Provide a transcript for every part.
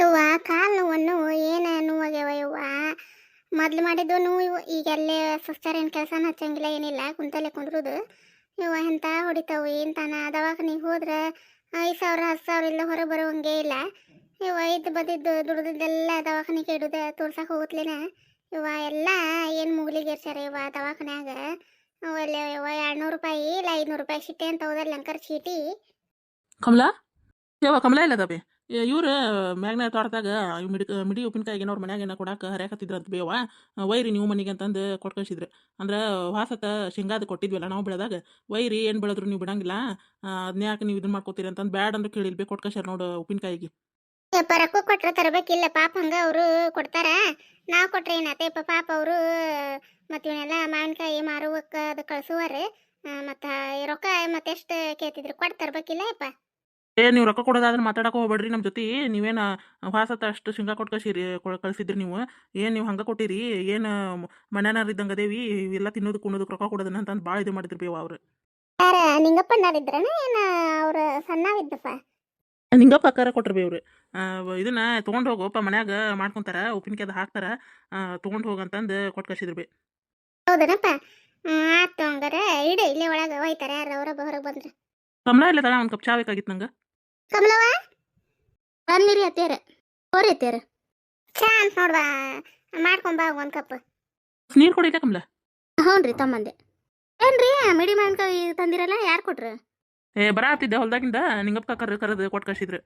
ಯವ್ವ ಕಾಲು ನೋವನ್ನು ಏನ ನೋವಾಗ್ಯವ ಯವ್ವ? ಮೊದ್ಲು ಮಾಡಿದ್ದು ನೋವು ಇವು ಸಿಸ್ಟರ್ ಸುಸ್ತಾರೇನು ಕೆಲಸನ ಹಚ್ಚಂಗಿಲ್ಲ, ಏನಿಲ್ಲ, ಕುಂತಲ್ಲೇ ಕುಂದ್ರುದು. ಯವ್ವ, ಎಂತ ಹೊಡಿತಾವು, ಏನ್ ತಾನ? ದವಾಖಾನಿಗೆ ಹೋದ್ರೆ ಐದು ಸಾವಿರ, ಹತ್ತು ಸಾವಿರ ಇಲ್ಲ ಹೊರಗೆ ಬರುವಂಗೆ ಇಲ್ಲ. ಯವ್ವ ಇದ್ದು ಬದಿದ್ದು ದುಡ್ದಿದ್ದೆಲ್ಲ ದವಾಖಾನಿಗೆ ಇಡುದ ತೋರ್ಸಕ್ಕೆ ಹೋಗುತ್ತಲೇನ ಇವ ಎಲ್ಲ ಏನು ಮುಗಿಲಿಗೆ ಇರ್ಸ್ಯಾರ ಇವ ದವಾಖಾನ್ಯಾಗ? ಅವೆಲ್ಲ ಇವ ಎರಡ್ನೂರು ರೂಪಾಯಿ ಇಲ್ಲ, ಐದುನೂರು ರೂಪಾಯಿ ಶಿಟ್ಟೆ ಅಂತ ಹೋದ್ರೆ ಲಂಕರ್ ಚೀಟಿ. ಕಮಲಾ? ಕಮಲಾ ಇಲ್ಲ ಅದಾವೆ ಇವ್ರು ಮ್ಯಾಗ್ನ ತೋಟದಾಗ ಮಿಡಿ ಮಿಡಿ ಉಪ್ಪಿನಕಾಯಿಗೆ ಅವ್ರ ಮನ್ಯಾಗ ಏನ ಕೊಡಾಕ ಹರ್ಯಾಕತ್ತಿದ್ರಂತ ಬೇವ. ವೈರಿ ನೀವು ಮನೆಗೆ ಅಂತಂದು ಕೊಟ್ಟು ಕಳ್ಸಿದ್ರು ಅಂದ್ರೆ ವಾಸತ ಶೇಂಗಾದ ಕೊಟ್ಟಿದ್ವಲ್ಲ ನಾವು ಬೆಳೆದಾಗ, ವೈರಿ ಏನು ಬೆಳೆದ್ರು ನೀವು ಬಿಡಂಗಿಲ್ಲ. ಅದನ್ನ ಯಾಕೆ ನೀವು ಇದನ್ನ ಮಾಡ್ಕೋತೀರಿ ಅಂತಂದು ಬ್ಯಾಡ್ ಅಂದ್ರೆ ಕೇಳಿಲ್ಬೇ ಕೊಟ್ಟು ಕಳ್ಸ್ಯಾರ ನೋಡು ಉಪ್ಪಿನಕಾಯಿಗೆ. ಯಪ್ಪ ರೊಕ್ಕ ಕೊಟ್ರೆ ತರಬೇಕಿಲ್ಲ ಪಾಪ ಹಂಗ ಅವರು ಕೊಡ್ತಾರ. ನಾವು ಕೊಟ್ರೆ ಇಪ್ಪ ಪಾಪ ಅವರು ಮತ್ತು ಇವನ್ನೆಲ್ಲ ಮಾವಿನಕಾಯಿ ಮಾರುವಕ್ಕ ಅದು ಕಳ್ಸುವಾರ. ಮತ್ತು ರೊಕ್ಕ ಮತ್ತೆಷ್ಟು ಕೇಳ್ತಿದ್ರು ಕೊಟ್ಟು ತರಬೇಕಿಲ್ಲ ಯಪ್ಪ ಏ ನೀವು ರೊಕ್ಕ ಕೊಡೋದಾದ್ರೆ ಮಾತಾಡಕ್ಕೆ ಹೋಗ್ಬೇಡ್ರಿ ನಮ್ಮ ಜೊತೆ. ನೀವೇನು ಹೊಸ ಅಷ್ಟು ಶೇಂಗಾ ಕೊಟ್ಟು ಕಳ್ಸಿರಿ ಕಳಿಸಿದ್ರಿ ನೀವು. ಏನು ನೀವು ಹಂಗೆ ಕೊಟ್ಟಿರಿ? ಏನು ಮನ್ಯಾನಾರ ಇದ್ದಂಗೆ ಅದೇವಿ? ಇವೆಲ್ಲ ತಿನ್ನೋದು ಕುಣೋದಕ್ಕೆ ರೊಕ್ಕ ಕೊಡೋದನ್ನ ಅಂತ ಭಾಳ ಇದು ಮಾಡಿದ್ರಿ ಬೇವ ಅವ್ರು. ಯಾರ ನಿಂಗಪ್ಪಣ್ಣರಿದ್ರನ ಏನು ಅವ್ರ ಸಣ್ಣವಿದ್ದಪ್ಪ ನಿಂಗಪ್ಪ ಅಕ್ಕಾರ ಕೊಟ್ರ ಬಿ ಇವ್ರು ಇದನ್ನ ತೊಗೊಂಡು ಹೋಗೋಪ್ಪ ಮನ್ಯಾಗ ಮಾಡ್ಕೊಂತಾರ ಉಪ್ಪಿನಕಾಯ್ದು ಹಾಕ್ತಾರ. ತೊಗೊಂಡು ಹೋಗಂತಂದು ಕೊಟ್ಟು ಕಳ್ಸಿದ್ರು ಬೇ. ಹೌದನಪ್ಪ? ಆತು ಹಂಗಾರ. ಇಡು ಇಲ್ಲೇ ಒಳಗೆ ಹೋಯ್ತಾರೆ. ಯಾರು ಅವರ ಹೊರಗೆ ಬಂದ್ರೆ. ಕಮಲ ಇಲ್ಲ ತಳ ಒಂದು ಕಪ್ ಚಾ ಬೇಕಾಗಿತ್ತು ನಂಗೆ. ಕಮಲವ್ವ? ಬಂದಿರಿ ಅತ್ತೇರ ಹೋರಿ ಅತ್ತೇರ ಚಾ ಅಂತ ನೋಡ್ವಾ. ಮಾಡ್ಕೊಂಬಾ ಒಂದ್ ಕಪ್. ನೀರ್ ಕೊಡಿ ಕಮಲ? ಹ್ಞೂನ್ರಿ ತಮ್ಮಂದೆ. ಏನ್ರಿ ಮಿಡಿ ಮಾವಿನಕಾಯಿ ತಂದಿರಲ್ಲ ಯಾರು ಕೊಟ್ರು? ಏ ಬರ ಆತಿದ್ದೆ ಹೊಲ್ದಾಗಿಂದ. ನಿಂಗಪ್ಪ ಕರ್ ಕರೆದು ಕೊಟ್ಟು ಕಳ್ಸಿದ್ರು.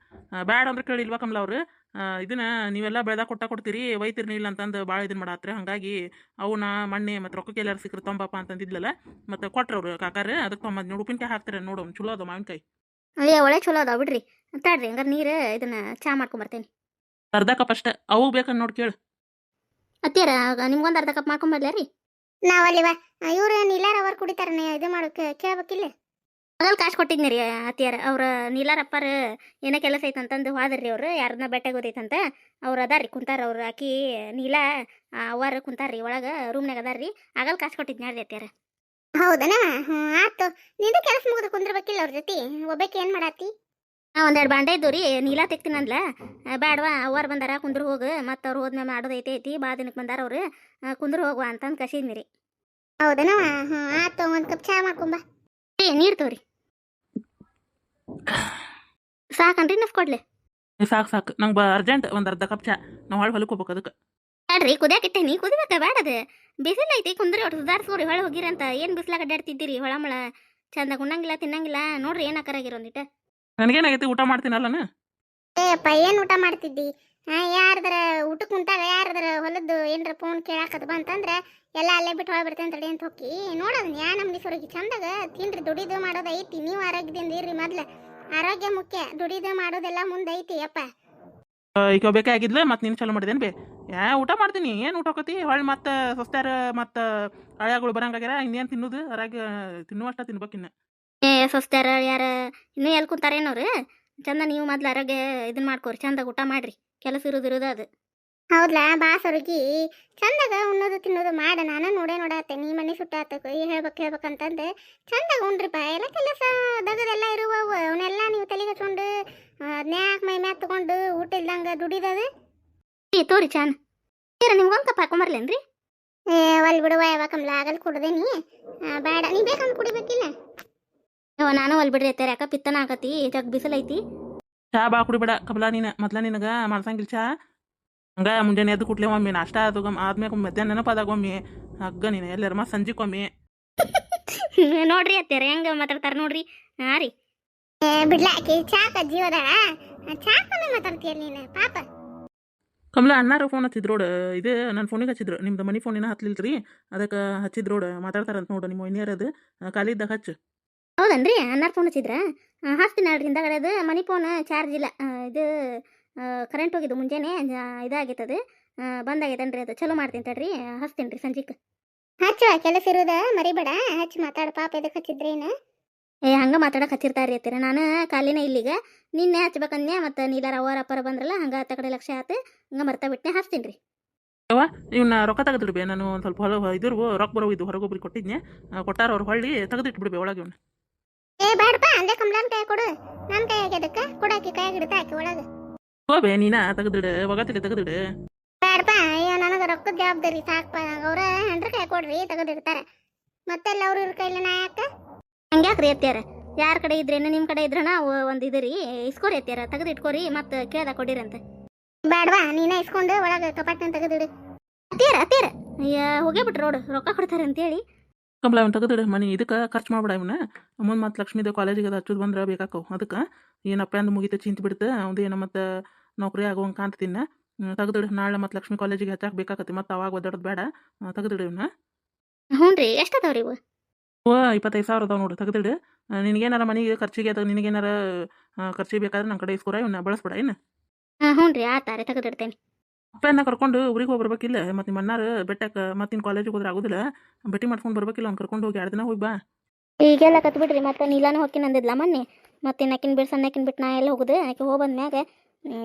ಬ್ಯಾಡ ಅಂದ್ರೆ ಕೇಳಿಲ್ವಾ ಕಮಲ ಅವ್ರು? ಆ, ಇದನ್ನ ನೀವೆಲ್ಲ ಬೆಳೆದಾಗ ಕೊಟ್ಟ ಕೊಡ್ತೀರಿ ಒಯ್ತಿರ್ನಿ ಇಲ್ಲ ಅಂತಂದು ಭಾಳ ಇದನ್ನ ಮಾಡಾತ್ರಿ. ಹಾಗಾಗಿ ಅವನ ಮಣ್ಣೆ ಮತ್ತು ರೊಕ್ಕಕ್ಕೆ ಎಲ್ಲಾರು ಸಿಕ್ಕರು ತೊಂಬಪ್ಪ ಅಂತಂದಿದ್ಲಲ್ಲ ಮತ್ತೆ ಕೊಟ್ರವ್ರು ಕಾಕಾರ. ಅದಕ್ಕೆ ತಮ್ಮ ನೋಡಿ ಉಪ್ಪಿನಕಾಯಿ ಹಾಕ್ತಾರೆ ನೋಡು ಚಲೋ ಅದು ಮಾವಿನಕಾಯಿ. ಅಯ್ಯ ಒಳ್ಳೆ ಚಲೋ ಅದಾವ ಬಿಡ್ರಿ. ತಡ್ರಿ ಹಂಗಾರೆ ನೀರು ಇದನ್ನ ಚಾ ಮಾಡ್ಕೊಂಬರ್ತೇನೆ ಅರ್ಧ ಕಪ್ ಅಷ್ಟೇ. ಅವು ಬೇಕಂದ್ ನೋಡಿ ಕೇಳು. ಅತ್ತಿಯರ ನಿಮ್ಗೊಂದು ಅರ್ಧ ಕಪ್ ಮಾಡ್ಕೊಂಬರ್ಲ ರೀ? ನಾವಲ್ಲಿವ ಇವ್ರು ನೀಲಾರ ಅವ್ರು ಕುಡಿತಾರ ಇದು ಮಾಡೋಕೆ ಕೇಳ್ಬೇಕಿಲ್ಲ ಮೊದಲು ಕಾಸು ಕೊಟ್ಟಿದ್ನಿ ರೀ ಅತ್ತಿಯರ. ಅವ್ರ ನೀಲಾರಪ್ಪರ ಏನೋ ಕೆಲಸ ಐತಂತಂದು ಹೋದ್ರಿ ಅವ್ರು. ಯಾರನ್ನ ಬೆಟ್ಟ ಓದೈತಂತ ಅವ್ರು ಅದಾರಿ ಕುಂತಾರ ಅವ್ರು ಆಕಿ ನೀಲಾ ಅವರ ಕುಂತಾರ್ರಿ ಒಳಗೆ ರೂಮ್ನಾಗ ಅದಾರ್ರಿ. ಆಗಲ್ ಕಾಸು ಕೊಟ್ಟಿದ್ನಿ ಅತ್ತಿಯಾರ. ಹೌದನಾ? ಆತು. ನಿಂದು ಕೆಲಸ ಮುಗಿದು ಕುಂದ್ರಬೇಕಿಲ್ಲ ಅವ್ರ ಜೊತೆ? ಒಬ್ಬಾಕಿ ಏನ್ ಮಾಡಾತಿ? ಒಂದೆರಡು ಬಾಂಡೆ ಇದ್ದು ರೀ ನೀಲಾ ತೆಗ್ತೀನಂದ್ಲ ಬೇಡವಾ ಅವ್ರು ಬಂದಾರ ಕುಂದ್ರ ಹೋಗ. ಮತ್ತೆ ಅವ್ರು ಹೋದ್ಮೇಲೆ ಮಾಡೋದು ಐತೆ ಐತಿ ಬಾ ದಿನಕ್ಕೆ ಬಂದಾರ ಅವ್ರು. ಕುಂದ್ರ ಹೋಗುವ ಅಂತಂದು ಕಸಿದ್ನಿ ರೀ ಹೌದನಾ? ಹ್ಞೂ ಆತು ಒಂದು ಕಪ್ ಚಾ ಮಾಡ್ಕೊಂಬ. ಏ ನೀರು ತೋರಿ. ಸಾಕನ್ರಿ ನಫ್ ಕೊಡ್ಲಿ. ಸಾಕ್ ಸಾಕು. ನಂಗೆ ಅರ್ಜೆಂಟ್ ಒಂದು ಅರ್ಧ ಕಪ್ ಚಾ. ನಾವು ಹೊಳೆ ಹೊಲಕ್ಕೆ ಹೋಗ್ಬೇಕು ಅದಕ್ಕೆ ಬೇಡ್ರಿ ಕುದಿಯಾಕಿಟ್ಟೆ ನೀ ಕುದಿಬೇಕ ಬೇಡದ ಬಿಸಿಲು ಐತಿ ಕುಂದ್ರಿ ಒಟ್ಟು ಸುಧಾರಿಸ್ಕೊಡಿ ಹೊಳೆ ಹೋಗಿರಂತ ಏನು ಬಿಸಿಲಾಗ ಅಡ್ಡಾಡ್ತಿದ್ದೀರಿ? ಹೊಳಮಳ ಚಂದ ಉಣ್ಣಂಗಿಲ್ಲ ತಿನ್ನಂಗಿಲ್ಲ. ನೋಡ್ರಿ ಏನ್ ಆಕರಾಗಿರೋ ಒಂದಿಟ ನನಗೇನಾಗೈತಿ ಊಟ ಮಾಡ್ತೀನಲ್ಲನ? ಏಪ್ಪ ಏನು ಊಟ ಮಾಡ್ತಿದ್ದಿ? ಯಾರದ್ರ ಊಟಕ್ಕೆ ಕುಂತಾಗ ಯಾರ್ದಾರ ಹೊಲದ್ದು ಏನ್ರ ಫೋನ್ ಕೇಳಾಕದ ಬಂತಂದ್ರ ಎಲ್ಲ ಅಲ್ಲೇ ಬಿಟ್ಟು ಹೊಳ ಬಿಡ್ತೇನೆ ತಡಿ ಅಂತ ಹೋಗಿ ನೋಡೋದು ಯಾ ನಮ್ಗೆ ಸೊರಗಿ ಚಂದಾಗ ತಿನ್ರಿ ದುಡಿದು ಮಾಡೋದೈತಿ ಐತಿ. ನೀವು ಆರೋಗ್ಯದಿಂದ ಇರ್ರಿ ಮೊದ್ಲ. ಆರೋಗ್ಯ ಮುಖ್ಯ ದುಡಿದು ಮಾಡೋದೆಲ್ಲ ಮುಂದೈತಿ ಐತಿ ಅಪ್ಪ. ಈಗ ಬೇಕಾಗಿದ್ಲ ಮತ್ತೆ ನೀನು ಚಲೋ ಮಾಡಿದೇನು ಬೇ? ಯಾ, ಊಟ ಮಾಡ್ತೀನಿ. ಏನು ಊಟ ಹೋಗತಿ ಹೊಳ್ಳಿ ಮತ್ತೆ ಸೊಸ್ತ್ಯಾರ ಮತ್ತು ಹಳ್ಯಾಗಳು ಬರಂಗಾಗ್ಯಾರ, ಇನ್ನೇನು ತಿನ್ನೋದು? ಅರಾಗ ತಿನ್ನುವಷ್ಟ ತಿನ್ಬೇಕಿನ್ನ ಏ ಸೊಸ್ತಾರ ಯಾರ ಇನ್ನೂ ಎಲ್ಲಿ ಕುಂತಾರೇನವ್ರು ಚಂದ ನೀವು ಮೊದ್ಲು ಅರಾಗ ಇದನ್ನ ಮಾಡ್ಕೋರಿ. ಚಂದ ಊಟ ಮಾಡ್ರಿ. ಕೆಲಸ ಇರೋದು ಇರೋದು ಅದು. ಹೌದ್ಲಾ? ಬಾ ಸೊರಗಿ ಚಂದಾಗ ಉಣ್ಣೋದು ತಿನ್ನೋದು ಮಾಡ. ನಾನು ನೋಡೇ ನೋಡತ್ತೆ. ನೀ ಮನೆ ಸುಟ್ಟಾತ ಹೇಳ್ಬೇಕು ಹೇಳ್ಬೇಕಂತಂದು ಚಂದಾಗ ಉಣ್ರಿಪ್ಪ ಎಲ್ಲ ಕೆಲಸ ದಗದೆಲ್ಲ ಇರುವವು. ಅವನ್ನೆಲ್ಲ ನೀವು ತಲೆಗೆ ಹಚ್ಕೊಂಡು ನ್ಯಾಕ್ ಮೈ ಮ್ಯಾ ತಗೊಂಡು ಊಟ ಇಲ್ದಂಗ ದುಡಿದದು? ಏ, ತೋರಿ ಚಾನ್. ನಿಮ್ಗೊಂದು ಕಪ್ಪ ಹಾಕೊಂಬರ್ಲೇನ್ರಿ? ಏ, ಒಲ್ ಬಿಡುವ. ಯಾವಾಗ ಕಮ್ಲ? ಆಗಲ್ ಕುಡ್ದೇನಿ ಬೇಡ. ನೀ ಬೇಕಂದ್ ಕುಡಿಬೇಕಿಲ್ಲ? ಯವ್ವ ನಾನು ಒಲ್ ಬಿಡ್ರಿ ಅತ್ತಾರ ಯಾಕ ಪಿತ್ತನ ಆಗತಿ? ಜಗ್ ಬಿಸಿಲೈತಿ. ಚಾ ಬಾ ಕುಡಿಬೇಡ. ಕಮಲಾ, ನೀನು, ಮೊದ್ಲ ನಿನಗ ಮಾಡ್ಸಂಗಿಲ್ಲ ಚಾ. ಹಂಗ ಮುಂಜಾನೆ ಎದ್ದು ಕುಟ್ಲೆ ಒಮ್ಮೆ ನಾಷ್ಟ ಆದ ಆದ್ಮೇಲೆ ಮಧ್ಯಾಹ್ನ ನೆನಪಾದಾಗೊಮ್ಮೆ ಹಗ್ಗ ನೀನು ಎಲ್ಲಾರ ಮತ್ತೆ ಸಂಜಿಕೊಮ್ಮೆ ನೋಡ್ರಿ ಅತ್ತೆ ಹೆಂಗ ಮಾತಾಡ್ತಾರ ನೋಡ್ರಿ. ಹಾ ರೀ. ಬಿಡ್ಲಾಕಿ ಚಾಕ ಜೀವದ? ಚಾಕನ ಮಾತಾಡ್ತೀಯ ನೀನು ಪಾಪ. ಕಮಲ ಅಣ್ಣಾರು ಫೋನ್ ಹಚ್ಚಿದ್ರೋಡ ಇದು ನನ್ನ ಫೋನಿಗೆ ಹಚ್ಚಿದ್ರು ನಿಮ್ದು ಮನಿ ಫೋನಿನ ಹತ್ಲಿಲ್ರಿ ಅದಕ್ಕೆ ಹಚ್ಚಿದ್ರೋಡ ಮಾತಾಡ್ತಾರಂತ ನೋಡು ನಿಮ್ಮ ಇನ್ನೇರದು ಖಾಲಿ ಇದ್ದಾಗ ಹಚ್ಚು. ಹೌದನ್ರಿ ಅನ್ನಾರ್ ಫೋನ್ ಹಚ್ಚಿದ್ರ? ಹಾಸ್ತೀನಿ ಅಲ್ರಿ ಹಿಂದಾಗಡೆ ಅದು ಮನಿ ಫೋನ್ ಚಾರ್ಜ್ ಇಲ್ಲ ಇದು ಕರೆಂಟ್ ಹೋಗಿದ್ದು ಮುಂಜಾನೆ ಆ, ಇದಾಗೈತದು ಬಂದಾಗೈತನ್ರಿ ಅದು. ಚಲೋ ಮಾಡ್ತೀನಿ ತಡ್ರಿ ಹಚ್ತೀನಿ ರೀ ಸಂಜಿಕ್ ಹಚ್ಚುವ ಕೆಲಸ ಇರೋದ ಮರಿಬೇಡ. ಹಚ್ಚಿ ಮಾತಾಡ. ಪಾಪ ಇದಕ್ಕೆ ಹಚ್ಚಿದ್ರೇನು ಏ ಹಂಗ ಮಾತಾಡಕ್ಕೆ ಹಚ್ಚಿರ್ತಾರಿ ಅತ್ತೀರ. ನಾನು ಕಾಲಿನ ಇಲ್ಲಿಗ. ನಿನ್ನೆ ಹಚ್ಬೇಕನ್ಯ ಮತ್ತು ನೀಲಾರ ಅವರ ಅಪ್ಪರ ಬಂದ್ರಲ್ಲ ಹಂಗ ಆತ ಕಡೆ ಲಕ್ಷ ಆತು. ಹಂಗ ಮರ್ತಾ ಬಿಟ್ಟನೆ ಹಚ್ತೀನಿ ರೀ ಇವನ್ನ ರೊಕ್ಕ ತೆಗೆದಿಡ್ಬೇ. ನಾನು ಒಂದು ಸ್ವಲ್ಪ ಹೊಲ ಇದ್ರು ರೊಕ್ಕ ಬರೋ ಇದು ಹೊರಗೊಬ್ರಿಗೆ ಕೊಟ್ಟಿದ್ನೆ ಕೊಟ್ಟಾರ ಅವ್ರು ಹೊಳ್ಳಿ ತೆಗೆದಿಟ್ಬಿಡ್ಬೇ ಒಳಗೆ ಇವ್ನ. ಏ ಬೇಡಪ್ಪ ಅಂದೆ ಕಮಲನ್ ಕೈ ಕೊಡು. ನನ್ನ ಕೈ ಅದಕ್ಕೆ ಕೊಡಾಕಿ ಕೈ ಹಿಡಿತ ಹಾಕಿ ಒಳಗೆ. ಹೋಬೆ ನೀನ? ತೆಗೆದಿಡು ಒಗತಿಲ್ಲ ತೆಗೆದಿಡು. ಬೇಡಪ್ಪ ಅಯ್ಯೋ ನನಗೆ ರೊಕ್ಕದ ಜವಾಬ್ದಾರಿ ಸಾಕಪ್ಪ. ಅವ್ರ ಹೆಂಡ್ರ ಕೈ ಕೊಡ್ರಿ ತೆಗೆದಿರ್ತಾರೆ ಮತ್ತೆಲ್ಲ ಅವ್ರ ಇವ್ರ ಕೈಲಿ ನಾ ಯಾಕ? ಹಂಗ್ಯಾಕ್ರಿ ಎತ್ಯಾರ ಯಾರ ಕಡೆ ಇದ್ರೇನು ನಿಮ್ಮ ಕಡೆ ಇದ್ರನ ಒಂದು ಇದ್ರಿ. ಇಸ್ಕೋರಿ ಎತ್ಯಾರ ತೆಗೆದು ಇಟ್ಕೋರಿ ಮತ್ತೆ ಕೇಳ್ದ ಕೊಡಿರಂತೆ ಬೇಡವಾ ನೀನೇ ಇಸ್ಕೊಂಡು ಒಳಗೆ ಕಪಾಟ್ನ ತೆಗೆದಿಡು. ಅತ್ತಿಯಾರ ಅತ್ತಿಯಾರ ಅಯ್ಯ ಹೋಗೇ ಬಿಟ್ರು ನೋಡು ರೊಕ್ಕ ಕೊಡ್ತಾರೆ ಅಂತೇಳಿ. ಕಮಲ ಅವ್ನು ತೆಗೆದಿಡು ಮನಿ ಇದಕ್ಕೆ ಖರ್ಚು ಮಾಡ್ಬೇಡ ಇವನ್ನ ಮುಂದೆ ಮತ್ತೆ ಲಕ್ಷ್ಮೀದ ಕಾಲೇಜಿಗೆ ಅದು ಹಚ್ಚೋದು ಬಂದ್ರೆ ಬೇಕಾಕವು ಅದಕ್ಕೆ. ಏನಪ್ಪ ಅಂದು ಮುಗಿತ ಚಿಂತ ಬಿಡ್ತು ಅವ್ ಏನೋ ಮತ್ತೆ ನೌಕರಿ ಆಗುವಂಗೆ ಕಾಣ್ತಿನ್ನ ತೆಗೆದಿಡು. ನಾಳೆ ಮತ್ತೆ ಲಕ್ಷ್ಮಿ ಕಾಲೇಜಿಗೆ ಹಚ್ಚಾಕ ಬೇಕಾಗತ್ತೆ ಮತ್ತೆ ಅವಾಗ ಒದ್ದಾಡೋದು ಬೇಡ. ತೆಗೆದಿಡು ಇವನ್ನ ಹ್ಞೂ ರೀ ಎಷ್ಟದಾವ್ರಿ ಇವು? ಓ ಇಪ್ಪತ್ತೈದು ಸಾವಿರ ಅದಾವ ನೋಡು. ತೆಗೆದಿಡು. ನಿನಗೇನಾರ ಮನೆಗೆ ಖರ್ಚಿಗೆ ಅದು ನಿನಗೇನಾರ ಖರ್ಚಿಗೆ ಬೇಕಾದ್ರೆ ನನ್ನ ಕಡೆ ಇಸ್ಕೊರ ಇವನ್ನ ಬಳಸ್ಬೇಡ. ಏನು? ಹ್ಞೂ ರೀ ಆತಾರೆ ತೆಗೆದಿಡ್ತೇನೆ. ಅಪ್ಪನ ಕರ್ಕೊಂಡು ಊರಿಗೆ ಹೋಗಿ ಬರ್ಬೇಕಿಲ್ಲ. ಮತ್ತೆ ನಿಮ್ಮ ಅಣ್ಣಾರು ಬೆಟ್ಟಕ್ಕೆ ಮತ್ತೆ ನಿನ್ನ ಕಾಲೇಜಿಗೆ ಹೋದ್ರೆ ಆಗೋದಿಲ್ಲ. ಭೇಟಿ ಮಾಡ್ಕೊಂಡು ಬರ್ಬೇಕಿಲ್ಲ ಅವ್ನು ಕರ್ಕೊಂಡು ಹೋಗಿ ಎರಡು ದಿನ ಹೋಗಿ ಬಾ. ಈಗೆಲ್ಲ ಕತ್ಬಿಡ್ರಿ ಮತ್ತೆ ನೀಲಾನು ಹೋಗಿ ನಂದಿದ್ಲ ಮೊನ್ನೆ. ಮತ್ತೆ ನಕ್ಕಿನ ಬಿಟ್ಟು ನಕ್ಕಿನ ಬಿಟ್ಟು ನಾ ಎಲ್ಲ ಹೋಗುದು. ಆಕೆ ಹೋಗಿ ಬಂದ್ಮ್ಯಾಗ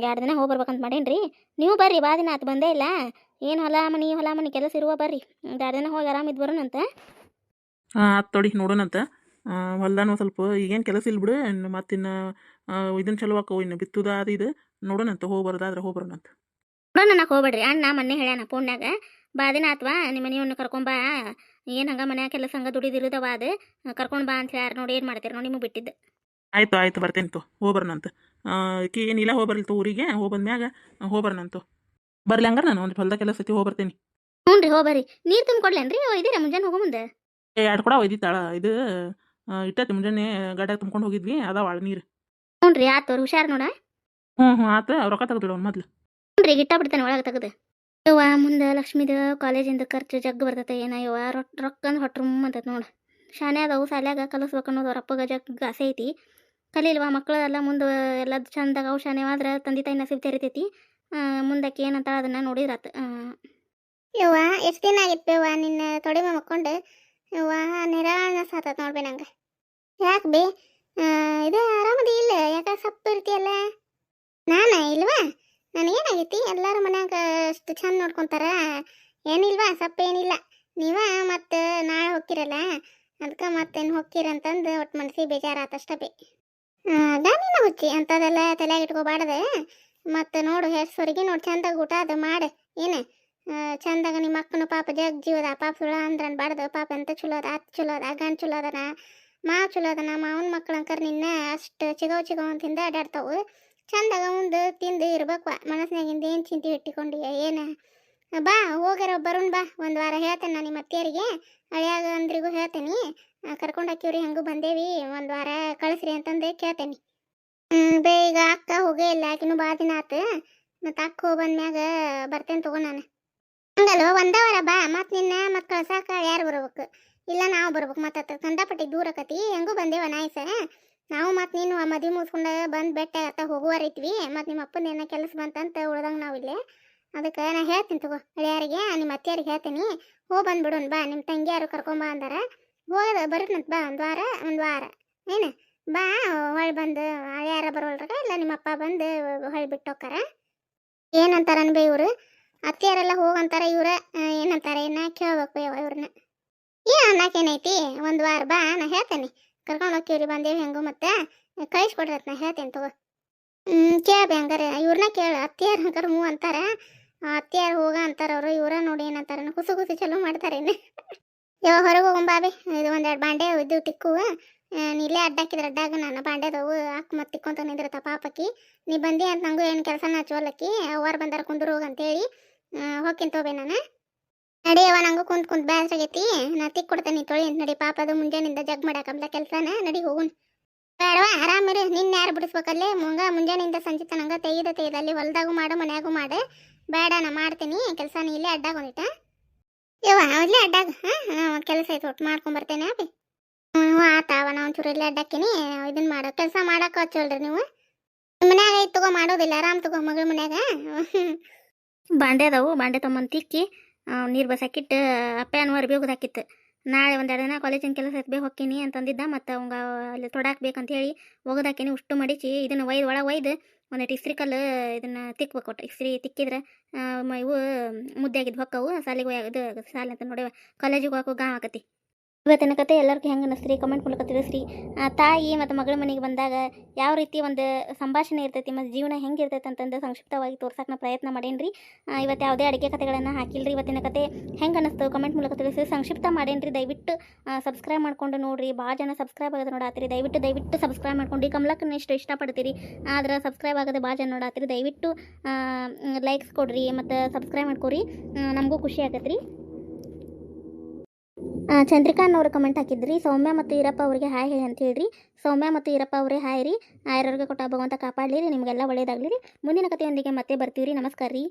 ಎರಡು ದಿನ ಹೋಗಿ ಬರ್ಬೇಕಂತ ಮಾಡೇನ್ರಿ. ನೀವು ಬರ್ರಿ ಬಾ ದಿನ ಆತು ಬಂದೇ ಇಲ್ಲ. ಏನು ಹೊಲ ಮನಿ ಹೊಲ ಮನಿ ಕೆಲಸ ಇರುವ ಬರ್ರಿ. ಒಂದು ಎರಡು ದಿನ ಹೋಗಿ ಆರಾಮ ಇದ್ದು ಬರೋಣಂತ. ಹಾಂ ಆತು ತೊಡಿ ನೋಡೋಣಂತ. ಹೊಲ್ದಾನು ಸ್ವಲ್ಪ ಈಗೇನು ಕೆಲಸ ಇಲ್ಲ ಬಿಡು ಮತ್ತಿನ್ನು ಇದನ್ನು ಚಲೋ ಹಾಕೋ ಇನ್ನು ಬಿತ್ತುದ ಅದು ಇದು. ನೋಡೋಣಂತ ಹೋಗಿ ಬರೋದಾದ್ರೆ ಹೋಗಿ ಬರೋಣಂತ. ನೋಡೋಣ ನಾಕ್ ಹೋಗ್ಬೇಡ್ರಿ. ಅಣ್ಣ ಮೊನ್ನೆ ಹೇಳ್ಯಾನ ಫೋನ್ಯಾಗ ಬಾ ದಿನ ಆತ್ವಾ ನಿಮ್ಮ ಮನೆಯವ್ನ ಕರ್ಕೊಂಬಾ ಏನು ಹಂಗ ಮನ್ಯಾಗ ಕೆಲಸ ಹಂಗ ದುಡಿದಿರುದವ ಅದು ಕರ್ಕೊಂಡು ಬಾ ಅಂತ ಯಾರು ನೋಡಿ ಏನು ಮಾಡ್ತೀರಿ ನೋಡಿ ನಿಮಗೆ ಬಿಟ್ಟಿದ್ದು. ಆಯ್ತು ಆಯ್ತು ಬರ್ತೇನೆ ತೋ ಹೋಗಿ ಬರೋಣಂತ. ಕಿ ಏನಿಲ್ಲ ಹೋಗಿ ತೋ ಊರಿಗೆ. ಹೋಗಿ ಬಂದ್ಮ್ಯಾಗ ಹೋಗ್ಬರ್ನಂತು ಬರ್ಲಿ ಹಂಗಾರ ನಾನು ಒಂದು ಹೊಲ್ದಾಗ ಕೆಲಸ ಹೋಗ್ಬರ್ತೇನಿ. ಹೋಗಿ ಬರ್ತೀನಿ ಹ್ಞೂ ರೀ ಹೋಗ್ಬರ್ರಿ. ನೀರು ತುಂಬ ಕೊಡ್ಲೇನ್ರಿ ಒಯ್ದಿರ ಮುಂಜಾನೆ ಹೋಗೋ ಮುಂದೆ? ಏ ಎರಡು ಕೂಡ ಒಯ್ದಿತ್ತಾಳ ಇದು ಇಟ್ಟೈತಿ ಮುಂಜಾನೆ ಗಾಡ್ಯಾಗ ತುಂಬ್ಕೊಂಡು ಹೋಗಿದ್ವಿ ಅದಾವ ಅಳ ನೀರು. ಹ್ಞೂ ರೀ ಆತು ಹುಷಾರ್ ನೋಡ. ಹ್ಞೂ ಹ್ಞೂ ಆತು ರೊಕ್ಕ ತೆಗೆದಿಡು ಅವ್ನು ಮೊದ್ಲು. ರೀ ಗಿಟ್ಟ ಬಿಡ್ತಾನೆ ಒಳಗೆ ತೆಗೆದು. ಯವ್ವ ಮುಂದೆ ಲಕ್ಷ್ಮೀದ ಕಾಲೇಜಿಂದ ಖರ್ಚು ಜಗ್ ಬರ್ತೈತೆ ಏನ ಯವ್ವ ರೊಕ್ಕ ಅಂದ್ರೆ ಹೊಟ್ರುಮ್ ಅಂತೈತೆ ನೋಡು. ಶಾನೆ ಅದಾವು ಸಾಲ್ಯಾಗ ಕಲಿಸ್ಬೇಕು ಅನ್ನೋದು ಅವ್ರ ಅಪ್ಪಗ ಜಗ್ ಆಸೆ ಐತಿ. ಕಲೀಲ್ವಾ? ಮಕ್ಕಳೆಲ್ಲ ಮುಂದೆ ಎಲ್ಲ ಚಂದಾಗ ಔಷಧಿ ಆದ್ರೆ ತಂದೆ ತಾಯಿ ನಸೀಬ್ ತೆರಿತೈತಿ. ಮುಂದಕ್ಕೆ ಏನಂತ ಅದನ್ನ ನೋಡಿದ್ರಾತು. ಯವ್ವ, ಎಷ್ಟು ದಿನ ಆಗಿತ್ತು ಯವ್ವ ನಿನ್ನ ತೊಡೆ ಮಕ್ಕೊಂಡು? ಯವ್ವ ನಿರಾಳ ಸಾತತ್ ನೋಡ್ಬೆ ನಂಗೆ. ಯಾಕೆ ಬಿ? ಇದು ಆರಾಮದಿ ಇಲ್ಲ, ಯಾಕೆ ಸಪ್ಪು ಇರ್ತೀಯಲ್ಲ? ನಾನ ಇಲ್ವಾ? ನನಗೇನಾಗೈತಿ ಎಲ್ಲರೂ ಮನ್ಯಾಗ ಅಷ್ಟು ಚಂದ ನೋಡ್ಕೊಂತಾರ? ಏನಿಲ್ವಾ? ಸಪ್ಪ ಏನಿಲ್ಲ ನೀವ ಮತ್ತೆ ನಾಳೆ ಹೋಗ್ತಿರಲ್ಲ? ಅದಕ್ಕೆ ಮತ್ತೇನು ಹೋಗ್ತೀರಂತಂದು ಒಟ್ಟು ಮನಸ್ಸಿಗೆ ಬೇಜಾರಾತಷ್ಟೇ ಬೇ. ಗಾನಿನ ಹುಚ್ಚಿ, ಅಂಥದ್ದೆಲ್ಲ ತಲೆಯಾಗ ಇಟ್ಕೋಬಾರ್ದು. ಮತ್ತು ನೋಡು ಹೆಸರಿಗೆ ನೋಡಿ, ಚಂದಾಗ ಊಟ ಅದು ಮಾಡು, ಏನು? ಚಂದಾಗ ನಿಮ್ಮ ಅಕ್ಕನ ಪಾಪ ಜಗ್ ಜೀವದ, ಪಾಪ ಸುಳ ಅಂದ್ರೆ ಅನ್ಬಾರ್ದು ಪಾಪ ಎಂತ ಚಲೋ ಅದ ಅತ್ ಚಲೋ ಅದ ಗಂಡ ಚಲೋ ಅದನ ಮಾವ ಚಲೋ ಅದನ ಮಾವನ ಮಕ್ಳು ಅಂಕರ್ ನಿನ್ನ ಅಷ್ಟು ಚಿಗವ್ ಚಿಗವ್ ಅಂತಿಂದ ಅಡ್ಯಾಡ್ತಾವು. ಚಂದಾಗ ಒಂದು ತಿಂದು ಇರ್ಬೇಕು ಮನಸ್ಸಿನಾಗಿಂದ ಏನು ಚಿಂತೆ ಇಟ್ಟಿಕೊಂಡು ಏನು? ಬಾ, ಹೋಗ್ಯಾರ ಬರೋಣ ಬಾ, ಒಂದು ವಾರ ಹೇಳ್ತೇನೆ ನಾನು ನಿಮ್ಮ ಅತ್ತಿಯರಿಗೆ ಅಳಿಯಾಗ ಅಂದ್ರಿಗೂ ಹೇಳ್ತೇನೆ. ಕರ್ಕೊಂಡು ಹಾಕಿವ್ರಿ, ಹೆಂಗೂ ಬಂದೇವಿ, ಒಂದು ವಾರ ಕಳಿಸ್ರಿ ಅಂತಂದು ಕೇಳ್ತೇನೆ. ಬೇ ಈಗ ಅಕ್ಕ ಹೋಗೇ ಇಲ್ಲ, ಆಕಿನೂ ಭಾಳ ದಿನ ಆತು. ಮತ್ತು ಅಕ್ಕ ಹೋಗಿ ಬಂದ್ಮ್ಯಾಗ ಬರ್ತೇನೆ ತಗೋ ನಾನು. ಹಂಗಲ್ವ, ಒಂದೇ ವಾರ ಬಾ, ಮತ್ತು ನಿನ್ನ ಮತ್ತು ಕಳ್ಸಾಕ ಯಾರು ಬರ್ಬೇಕು? ಇಲ್ಲ ನಾವು ಬರ್ಬೇಕು, ಮತ್ತು ಕಂದಾಪಟ್ಟಿ ದೂರ ಆಕತಿ, ಹೆಂಗೂ ಬಂದೇವ ನಾಯ್ಸ ನಾವು ಮತ್ತು ನೀನು ಆ ಮದುವೆ ಮುಗಿಸ್ಕೊಂಡು ಬಂದು ಬೆಟ್ಟ ಆತ ಹೋಗುವಾರೈತ್ವಿ ಮತ್ತು ನಿಮ್ಮ ಅಪ್ಪನ ಏನೋ ಕೆಲಸ ಬಂತಂತ ಉಳ್ದಂಗೆ ನಾವು ಇಲ್ಲೇ. ಅದಕ್ಕೆ ನಾ ಹೇಳ್ತೀನಿ ತಗೋ, ಹಳೆಯಾರಿಗೆ ನಿಮ್ಮ ಅತ್ತೆಯರಿಗೆ ಹೇಳ್ತೀನಿ, ಹೋಗಿ ಬಂದ್ಬಿಡೋಣ ಬಾ ನಿಮ್ಮ ತಂಗಿಯಾರು ಕರ್ಕೊಂಬ ಅಂದಾರ. ಹೋಗಿ ಬರೋಣಂತ ಬಾ, ಒಂದು ವಾರ ಒಂದು ವಾರ, ಏನು? ಬಾ ಹೊಳ್ ಬಂದು ಯಾರ ಬರೋಲ್ರಾಗ ಇಲ್ಲ ನಿಮ್ಮ ಅಪ್ಪ ಬಂದು ಹೊಳ್ ಬಿಟ್ಟು ಏನಂತಾರನ್ ಏನಂತಾರ ಅನ್ಬೇ ಇವರು? ಅತ್ತಿಯರೆಲ್ಲ ಹೋಗಂತಾರ ಇವ್ರ ಏನಂತಾರೆ ಏನ ಕೇಳ್ಬೇಕು ಯಾವ ಇವ್ರನ್ನ. ಏನು ಅನ್ನಕೇನೈತಿ ಒಂದು ವಾರ ಬಾ, ನಾ ಹೇಳ್ತೇನೆ. ಕರ್ಕೊಂಡು ಹೋಗ್ತೀವ್ರಿ ಬಂದೇವಿ ಹೆಂಗು ಮತ್ತೆ, ಕಳಿಸ್ಕೊಡ್ರತ್ ನಾ ಹೇಳ್ತೇನೆ ತಗೋ. ಹ್ಞೂ ಕೇಳ್ಬಿ ಹಂಗಾರೆ. ಇವ್ರನ್ನ ಕೇಳ, ಅತ್ತಿಯಾರು ಹಂಗಾರೆ ಹ್ಞೂ ಅಂತಾರ. ಅತ್ತಿಯಾರು ಹೋಗ ಅಂತಾರ ಅವರು, ಇವ್ರ ನೋಡಿ ಏನಂತಾರ ಕುಸು ಕುಸು ಚಲೋ ಮಾಡ್ತಾರೇನು? ಯಾವ ಹೊರಗೆ ಹೋಗಂಬಾಬಿ ಇದು ಒಂದೆರಡು ಬಾಂಡೆ ಇದ್ದು ನೀ ಇಲ್ಲೇ ಅಡ್ಡಾಕಿದ್ರೆ ಅಡ್ಡಾಗ ನಾನು ಬಾಂಡೆದವು ಹಾಕಿ ಮತ್ತೆ ತಿಕ್ಕೊಂತ ನಿಂದಿರತ್ತ ಪಾಪಕ್ಕಿ. ನೀ ಬಂದಿ ಅಂತ ನಂಗೂ ಏನು ಕೆಲಸನ ಹಚ್ಚೋಲಕ್ಕಿ ಅವ್ವಾರ ಬಂದಾರ ಕುಂದ್ರು ಹೋಗ ಅಂತೇಳಿ. ಹೋಗ್ತೀನಿ ತೋಬೆ ನಾನು. ನಡಿಯವ್ವ ನಂಗೂ ಕುಂತ್ ಕುಂತ್ ಬ್ಯಾಸ್ ಆಗೈತಿ. ನಾ ತಿಕ್ ಕೊಡ್ತೇನೆ ತೊಳಿ. ಅಂತ ನಡಿ ಪಾಪ ಅದು ಮುಂಜಾನಿಂದ ಜಗ್ ಮಾಡಾಕಂಬ್ಲ ಕೆಲಸನ. ನಡಿ ಹೋಗುನ್ ಬೇಡವಾ ಇರಿ. ನಿನ್ನ ಯಾರು ಬಿಡಿಸ್ಬೇಕಲ್ಲೇ? ಮುಂಗ ಮುಂಜಾನಿಂದ ಸಂಜೆ ತನಂಗ ತೆಗೆದ ತೆಗೆದಲ್ಲಿ ಹೊಲ್ದಾಗೂ ಮಾಡು, ಮನ್ಯಾಗೂ ಮಾಡು. ಬೇಡ, ನಾ ಮಾಡ್ತೀನಿ. ಕೆಲಸ ನೀ ಇಲ್ಲೇ ಅಡ್ಡಾಗ ಒಂದಿಟ ಯವ್ವ ಇಲ್ಲೇ ಅಡ್ಡಾಗ. ಹಾಂ ಕೆಲಸ ಐತೆ ಒಟ್ಟು ಮಾಡ್ಕೊಂಬರ್ತೇನೆ ಅಭಿ ಹ್ಞೂ ಆತಾವ ನಾ ಒಂಚೂರು ಇಲ್ಲೇ ಅಡ್ಡಾಕಿನಿ ಇದನ್ನ ಮಾಡೋ ಕೆಲಸ ಮಾಡಕ್ಕೆ ಹಚ್ಚಲ್ರಿ ನೀವು. ಮನ್ಯಾಗ ಐತೆ ತಗೋ ಮಾಡೋದಿಲ್ಲ, ಆರಾಮ್ ತಗೋ ಮಗಳ ಮನ್ಯಾಗ. ಬಾಂಡೆ ಅದಾವು, ಬಾಂಡೆ ತೊಗೊಂಬಂದು ತಿಕ್ಕಿ ನೀರು ಬಸಾಕಿಟ್ಟು, ಅಪ್ಪ ಅನ್ವಾರ ಬೇಗ ಹಾಕಿತ್ತು ನಾಳೆ ಒಂದೆರಡು ದಿನ ಕಾಲೇಜಿನ ಕೆಲಸ ಐತೆ ಬೇಗ ಹೊಕ್ಕೀನಿ ಅಂತಂದಿದ್ದ, ಮತ್ತೆ ಅವಂಗ ಅಲ್ಲಿ ತೊಡಾಕ್ಬೇಕಂತ ಹೇಳಿ ಒಗದಾಕಿನಿ, ಉಷ್ಟು ಮಡಿಚಿ ಇದನ್ನ ಒಯ್ದು, ಒಳಗೆ ಒಯ್ದು ಒಂದಿಟ್ಟು ಇಸ್ರಿ ಕಲ್ಲು ಇದನ್ನ ತಿಕ್ಬೇಕು ಒಟ್ಟು ಇಸ್ತ್ರಿ ತಿಕ್ಕಿದ್ರೆ ಇವು ಮುದ್ದೆ ಆಗಿದ್ದು ಹೊಕ್ಕವು, ಸಾಲಿಗೆ ಒಯ್ಯ ಇದು ಸಾಲ ಅಂತ ನೋಡಿ ಕಾಲೇಜಿಗೆ ಹೋಗೋ ಗಾಂವ್ ಆಕತಿ. ಇವತ್ತಿನ ಕತೆ ಎಲ್ಲರಿಗೂ ಹೆಂಗೆ ಅನ್ನಿಸ್ತೀರಿ? ಕಮೆಂಟ್ ಮೂಲಕ ತಿಳಿಸ್ರಿ. ತಾಯಿ ಮತ್ತು ಮಗಳ ಮನೆಗೆ ಬಂದಾಗ ಯಾವ ರೀತಿ ಒಂದು ಸಂಭಾಷಣೆ ಇರ್ತೈತಿ ಮತ್ತು ಜೀವನ ಹೆಂಗೆ ಇರ್ತೈತೆ ಅಂತಂದು ಸಂಕ್ಷಿಪ್ತವಾಗಿ ತೋರ್ಸಕ್ಕೆ ನಾ ಪ್ರಯತ್ನ ಮಾಡೇನ್ರಿ. ಇವತ್ತು ಯಾವುದೇ ಅಡುಗೆ ಕತೆಗಳನ್ನು ಹಾಕಿಲ್ರಿ, ಇವತ್ತಿನ ಕತೆ ಹೆಂಗೆ ಅನ್ನಿಸ್ತು ಕಮೆಂಟ್ ಮೂಲಕ ತಿಳಿಸಿ ಸಂಕ್ಷಿಪ್ತ ಮಾಡೇನ್ರಿ, ದಯವಿಟ್ಟು ಸಬ್ಸ್ಕ್ರೈಬ್ ಮಾಡ್ಕೊಂಡು ನೋಡಿರಿ. ಭಾಳ ಜನ ಸಬ್ಸ್ಕ್ರೈಬ್ ಆಗೋದು ನೋಡಾತ್ರಿ ದಯವಿಟ್ಟು ದಯವಿಟ್ಟು ಸಬ್ಸ್ಕ್ರೈಬ್ ಮಾಡ್ಕೊಂಡು ಕಮಲಕ್ಕನ್ನು ಎಷ್ಟು ಇಷ್ಟಪಡ್ತೀರಿ. ಆದ್ರೆ ಸಬ್ಸ್ಕ್ರೈಬ್ ಆಗೋದು ಭಾಳ ಜನ ನೋಡಾತ್ರಿ ದಯವಿಟ್ಟು ಲೈಕ್ಸ್ ಕೊಡ್ರಿ, ಮತ್ತು ಸಬ್ಸ್ಕ್ರೈಬ್ ಮಾಡ್ಕೊರಿ. ನಮಗೂ ಖುಷಿ ಆಗತ್ತೆ ರೀ ಚಂದ್ರಿಕಾ ಅನ್ನೋರು ಕಮೆಂಟ್ ಹಾಕಿದ್ರಿ. ಸೌಮ್ಯ ಮತ್ತು ಈರಪ್ಪ ಅವರಿಗೆ ಹಾಯ್ ಹೇಳಿ ಅಂತ ಹೇಳ್ರಿ. ಸೌಮ್ಯ ಮತ್ತು ಈರಪ್ಪ ಅವರೇ ಹಾಯ್ ರೀ. ಆಯರವ್ರಿಗೆ ಕೊಟ್ಟ ಭಗವಂತ ಕಾಪಾಡಲಿ ರೀ. ನಿಮಗೆಲ್ಲ ಒಳ್ಳೇದಾಗಲಿ ರೀ. ಮುಂದಿನ ಕಥೆಯೊಂದಿಗೆ ಮತ್ತೆ ಬರ್ತೀವಿ ರೀ ನಮಸ್ಕಾರ ರೀ.